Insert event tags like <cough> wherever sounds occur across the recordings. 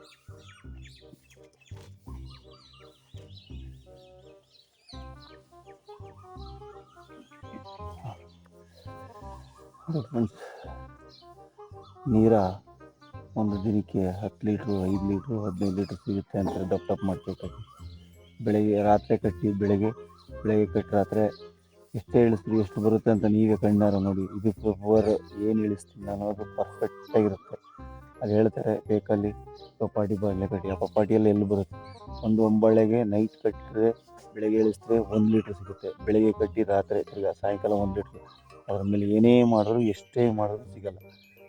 <laughs> ನೀರ ಒಂದು ದಿನಕ್ಕೆ ಹತ್ತು ಲೀಟ್ರು, ಐದು ಲೀಟ್ರು, ಹದಿನೈದು ಲೀಟ್ರ್ ಸಿಗುತ್ತೆ ಅಂತ ದಪ್ಪ ದಪ್ಪ ಮಾಡ್ಕೋಬೇಕು ಬೆಳಗ್ಗೆ, ರಾತ್ರಿ ಕಟ್ಟಿ, ಬೆಳಗ್ಗೆ ಬೆಳಗ್ಗೆ ಕಟ್ಟಿ ರಾತ್ರಿ ಎಷ್ಟೇ ಇಳಿಸ್ತೀವಿ ಎಷ್ಟು ಬರುತ್ತೆ ಅಂತ ನೀವೇ ಕಣ್ಣಾರ ನೋಡಿ. ಇದು ಪವರ್ ಏನು ಇಳಿಸ್ತೀನಿ ನಾನು, ಅದು ಪರ್ಫೆಕ್ಟಾಗಿರುತ್ತೆ ಅದು ಹೇಳ್ತಾರೆ ಬೇಕಲ್ಲಿ ಪಪಾಟಿ ಬಾಳೆ ಕಟ್ಟಿ. ಆ ಎಲ್ಲ ಎಲ್ಲಿ ಬರುತ್ತೆ? ಒಂದು ಒಂಬಳೆಗೆ ನೈಟ್ ಕಟ್ಟಿದ್ರೆ, ಬೆಳಗ್ಗೆ ಇಳಿಸಿದ್ರೆ ಒಂದು ಲೀಟ್ರ್ ಸಿಗುತ್ತೆ. ಬೆಳಗ್ಗೆ ಕಟ್ಟಿ ರಾತ್ರಿ ತಿರ್ಗಾ ಸಾಯಂಕಾಲ ಒಂದು ಲೀಟ್ರ್ ಅದ್ರ ಮೇಲೆ ಏನೇ ಮಾಡಿದ್ರು, ಎಷ್ಟೇ ಮಾಡಿದ್ರು ಸಿಗಲ್ಲ.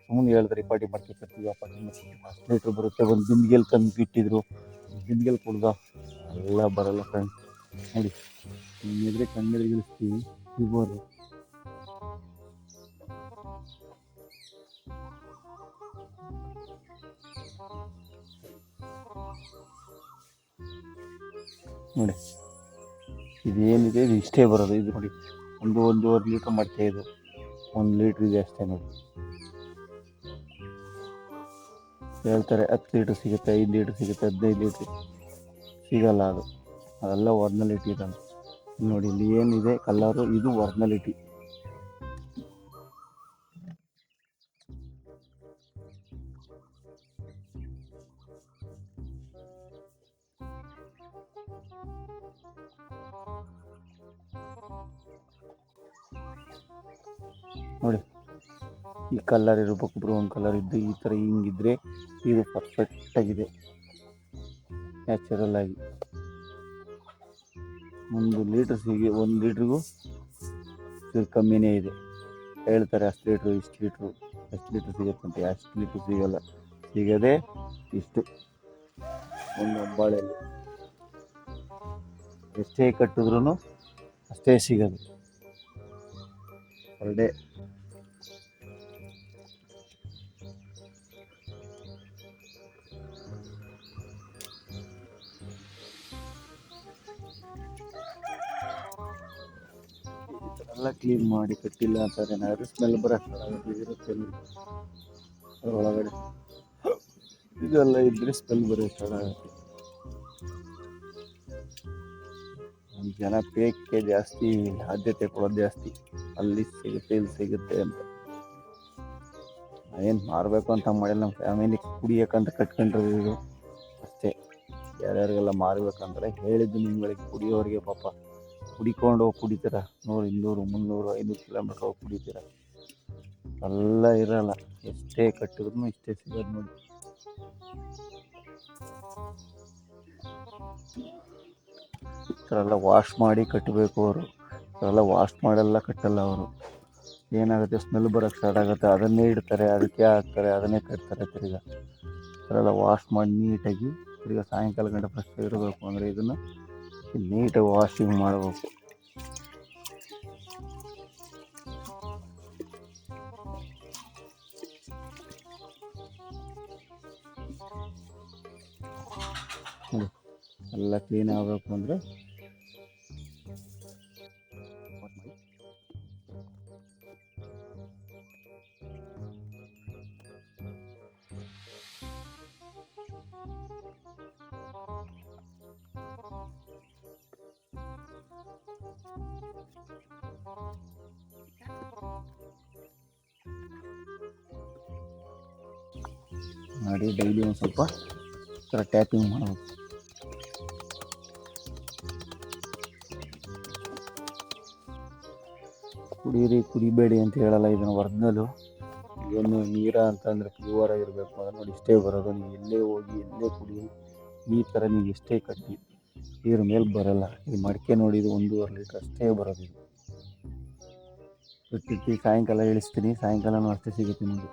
ಸುಮ್ಮನೆ ಹೇಳಿದ್ರೆ ಪಾಟಿ ಮಾಡ್ತೀವಿ ಕಟ್ತೀವಿ ಆ ಪಾಟಿ ಮಾಡ್ತೀವಿ ಅಷ್ಟು ಲೀಟ್ರ್ ಬರುತ್ತೆ. ಒಂದು ಬಿಂದಿಗೆಲ್ ತಂದು ಬಿಟ್ಟಿದ್ರು ಬಿಂದಿಗೆಲ್ ಕುಡ್ದ? ಎಲ್ಲ ಬರಲ್ಲ ಫ್ರೆಂಡ್ಸ್ ನೋಡಿ ಎದುರು ಇಳಿಸ್ತೀವಿ. ಇರ್ಬೋದು. ನೋಡಿ. ಇದೇನಿದೆ? ಇದು ಇಷ್ಟೇ ಬರೋದು. ಇದು ನೋಡಿ. ಒಂದು ಒಂದೂವರೆ ಲೀಟ್ರ್ ಮಾಡ್ತಾ ಇದು. ಒಂದು ಲೀಟ್ರ್ ಇದೆ ಅಷ್ಟೇ ನೋಡಿ. ಹೇಳ್ತಾರೆ ಹತ್ತು ಲೀಟ್ರ್ ಸಿಗುತ್ತೆ, ಐದು ಲೀಟ್ರ್ ಸಿಗುತ್ತೆ, ಹದಿನೈದು ಲೀಟ್ರ್ ಸಿಗಲ್ಲ ಅದು. ಅದೆಲ್ಲ ಒರ್ಜಿನಲಿಟಿ ಇರೋದು ನೋಡಿ, ಇಲ್ಲಿ ಏನಿದೆ? ಕಲ್ಲರು ಇದು ಒರ್ಜಿನಲಿಟಿ ನೋಡಿ. ಈ ಕಲರ್ ಇರಬೇಕು ಬ್ರೌನ್ ಕಲರ್ ಇದ್ದು ಈ ಥರ ಹಿಂಗಿದ್ರೆ ಇದು ಪರ್ಫೆಕ್ಟ್ ಆಗಿದೆ. ನ್ಯಾಚುರಲ್ ಆಗಿ. ಒಂದು ಲೀಟ್ರ್ ಸಿಗಿ ಒಂದು ಲೀಟ್ರಿಗೂ ಇದು ಕಮ್ಮಿನೇ ಇದೆ. ಹೇಳ್ತಾರೆ ಅಷ್ಟು ಲೀಟ್ರು ಇಷ್ಟು ಲೀಟ್ರು ಎಷ್ಟು ಲೀಟ್ರ್ ಸಿಗುತ್ತಂತೆ ಅಷ್ಟು ಲೀಟ್ರ್ ಸಿಗಲ್ಲ. ಸಿಗದೆ ಇಷ್ಟು. ಒಂದು ಅಂಬಾಳೆಯಲ್ಲಿ ಎಷ್ಟೇ ಕಟ್ಟಿದ್ರೂ ಅಷ್ಟೇ ಸಿಗೋದು. ಪರ್ ಎಲ್ಲ ಕ್ಲೀನ್ ಮಾಡಿ ಕಟ್ಟಿಲ್ಲ ಅಂತ ಏನಾದ್ರು ಸ್ಮೆಲ್ ಅದ್ರ ಒಳಗಡೆ ಇದೆಲ್ಲ ಇದ್ರೆ ಸ್ಮೆಲ್ ಬರೋಕ್ಕೆ ಆಗುತ್ತೆ ಜನ ಪೇಕ್ಕೆ ಜಾಸ್ತಿ ಆದ್ಯತೆ ಕೊಡೋದು ಜಾಸ್ತಿ. ಅಲ್ಲಿ ಸಿಗುತ್ತೆ, ಇಲ್ಲಿ ಸಿಗುತ್ತೆ ಅಂತ. ಏನು ಮಾರಬೇಕು ಅಂತ ಮಾಡಿಲ್ಲ ನಮ್ಮ ಫ್ಯಾಮಿಲಿ ಕುಡಿಯೋಕ್ಕಂತ ಕಟ್ಕೊಂಡಿರೋದು ಅಷ್ಟೇ. ಯಾರ್ಯಾರಿಗೆಲ್ಲ ಮಾರಬೇಕಂದ್ರೆ ಹೇಳಿದ್ದು ನಿಮ್ಗಳಿಗೆ ಕುಡಿಯೋರಿಗೆ ಪಾಪ. ಕುಡಿಕೊಂಡು ಹೋಗಿ ಕುಡಿತೀರ? ನೂರು, ಇನ್ನೂರು, ಮುನ್ನೂರು, ಐನೂರು ಕಿಲೋಮೀಟ್ರ್ ಹೋಗಿ ಕುಡಿತೀರ? ಎಲ್ಲ ಇರಲ್ಲ. ಎಷ್ಟೇ ಕಟ್ಟಿದ್ರು ಇಷ್ಟೇ ಸಿಗೋದು ನೋಡಿ. ಈ ಥರ ಎಲ್ಲ ವಾಶ್ ಮಾಡಿ ಕಟ್ಟಬೇಕು ಅವರು. ಈ ಥರ ಎಲ್ಲ ವಾಶ್ ಮಾಡೆಲ್ಲ, ಕಟ್ಟಲ್ಲ ಅವರು. ಏನಾಗುತ್ತೆ? ಸ್ಮೆಲ್ ಬರೋಕ್ಕೆ ಸ್ಟಾರ್ಟ್ ಆಗುತ್ತೆ. ಅದನ್ನೇ ಇಡ್ತಾರೆ, ಅದಕ್ಕೆ ಹಾಕ್ತಾರೆ, ಅದನ್ನೇ ಕಟ್ತಾರೆ ತಿರ್ಗಾ. ಈ ವಾಶ್ ಮಾಡಿ ನೀಟಾಗಿ ತಿರ್ಗಾ ಸಾಯಂಕಾಲ ಗಂಟೆ ಫಸ್ಟ್ ಇರಬೇಕು. ಅಂದರೆ ಇದನ್ನು ನೀಟಾಗಿ ವಾಷಿಂಗ್ ಮಾಡಬೇಕು. ಎಲ್ಲ ಕ್ಲೀನ್ ಆಗಬೇಕು ಅಂದರೆ ಮಾಡಿ ಡೈಲಿ ಒಂದು ಸ್ವಲ್ಪ ಥರ ಟ್ಯಾಪಿಂಗ್ ಮಾಡಬೇಕು. ಕುಡೀರಿ, ಕುಡಿಬೇಡಿ ಅಂತ ಹೇಳಲ್ಲ, ಇದನ್ನು ಒರಿಜಿನಲು ಏನು ನೀರ ಅಂತಂದರೆ ಪ್ಯೂರ್ ಆಗಿರಬೇಕು. ಅದು ನೋಡಿ ಇಷ್ಟೇ ಬರೋದು. ನೀವು ಎಲ್ಲೇ ಹೋಗಿ, ಎಲ್ಲೇ ಕುಡಿ, ಈ ಥರ ನೀವು ಎಷ್ಟೇ ಕಟ್ಟಿ ಇದ್ರ ಮೇಲೆ ಬರಲ್ಲ. ಈ ಮಡಿಕೆ ನೋಡಿ ಇದು ಒಂದೂವರೆ ಲೀಟ್ರ್ ಅಷ್ಟೇ ಬರೋದು ಇದು. ಸಾಯಂಕಾಲ ಇಳಿಸ್ತೀನಿ. ಸಾಯಂಕಾಲನೂ ಅಷ್ಟೇ ಸಿಗುತ್ತೆ ನೋಡಿ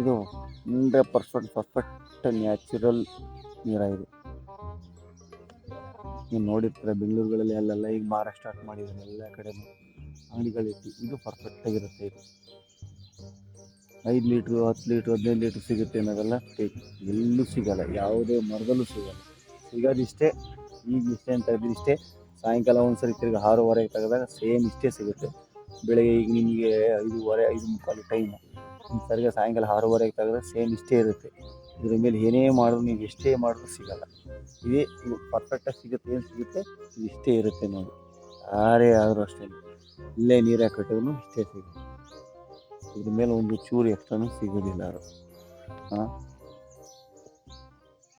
ಇದು ಹಂಡ್ರೆಡ್ ಪರ್ಸೆಂಟ್ ಪರ್ಫೆಕ್ಟ್ ನ್ಯಾಚುರಲ್ ನೀರಾಗಿದೆ ನೀವು ನೋಡಿರ್ತೀರ ಬೆಂಗಳೂರುಗಳಲ್ಲಿ ಅಲ್ಲೆಲ್ಲ ಈಗ ಮಾರ ಸ್ಟಾರ್ಟ್ ಮಾಡಿದ್ದಾರೆ ಎಲ್ಲ ಕಡೆ ಅಂಗಡಿಗಳಿತ್ತು ಇದು ಪರ್ಫೆಕ್ಟಾಗಿರುತ್ತೆ ಇದು. ಐದು ಲೀಟ್ರು, ಹತ್ತು ಲೀಟ್ರು, ಹದಿನೈದು ಲೀಟ್ರ್ ಸಿಗುತ್ತೆ ಅನ್ನೋದೆಲ್ಲ. ಎಲ್ಲೂ ಸಿಗಲ್ಲ. ಯಾವುದೇ ಮರದಲ್ಲೂ ಸಿಗಲ್ಲ. ಸಿಗೋದಿಷ್ಟೇ ಈಗ ಇಷ್ಟೇ ಅಂತ ಇಷ್ಟೇ. ಸಾಯಂಕಾಲ ಒಂದ್ಸರಿ ತಿರ್ಗಿ ಆರೂವರೆಗೆ ತೆಗೆದಾಗ ಸೇಮ್ ಇಷ್ಟೇ ಸಿಗುತ್ತೆ. ಬೆಳಗ್ಗೆ ಈಗ ನಿಮಗೆ ಐದೂವರೆ, ಐದು ಮುಕ್ಕಾಲು ಟೈಮು ಸರಿಗೆ ಸಾಯಂಕಾಲ ಆರೂವರೆಗೆ ತೆಗೆದ್ರೆ ಸೇಮ್ ಇಷ್ಟೇ ಇರುತ್ತೆ. ಇದ್ರ ಮೇಲೆ ಏನೇ ಮಾಡಿದ್ರು ನೀವು ಎಷ್ಟೇ ಮಾಡಿದ್ರು ಸಿಗಲ್ಲ. ಇದೇ ಪರ್ಫೆಕ್ಟಾಗಿ ಸಿಗುತ್ತೆ, ಏನು ಸಿಗುತ್ತೆ? ಇಷ್ಟೇ ಇರುತ್ತೆ ನೋಡಿ. ಯಾರೇ ಆದರೂ ಅಷ್ಟೇ. ಇಲ್ಲೇ ನೀರು ಕಟ್ಟಿದ್ರು ಇಷ್ಟೇ ಸಿಗುತ್ತೆ. ಇದ್ರ ಮೇಲೆ ಒಂದು ಚೂರು ಎಕ್ಸ್ಟ್ರಾನು ಸಿಗೋದಿಲ್ಲ ಅವರು ಹಾಂ?